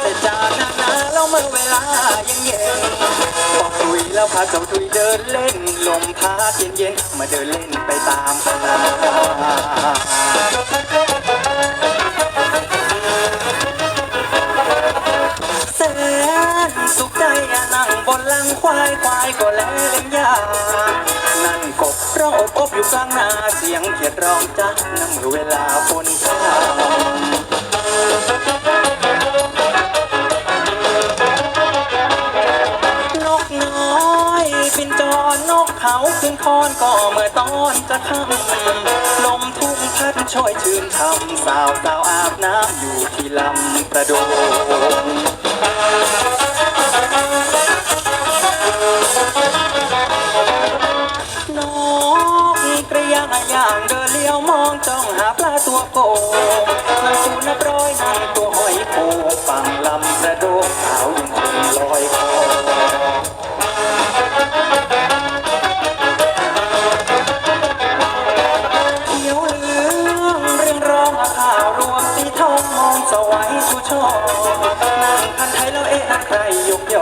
แต่จากนั้นนะแล้วเมื่อเวลายังเย็นบอกคุยแล้วพาเจ้าทุยเดินเล่น ลมพัดเย็นๆมาเดินเล่นไปตามคณะแสนสุขใจอะนั่งบนหลังควายควายก็แลเล่นยา นั่งกบร้องอบอบอยู่กลางนาเสียงเขียดร้องจ้านั่งเวลาฝนข้า บินนกเขาขึ้นคอนก็เมื่อตอนจะค่ำลมทุ่งพัดช่อยชื่นช่ำสาวสาวอาบน้ำอยู่ที่ลำประโดงนกกระยางย่างเดินเลี้ยวมองจ้องหาปลาตัวโกงนั่งสูนับร้อยนั่งตัวหอยโข สวัยสุชอนางพันไทยแล้วเอ๊ะใครยกย่อ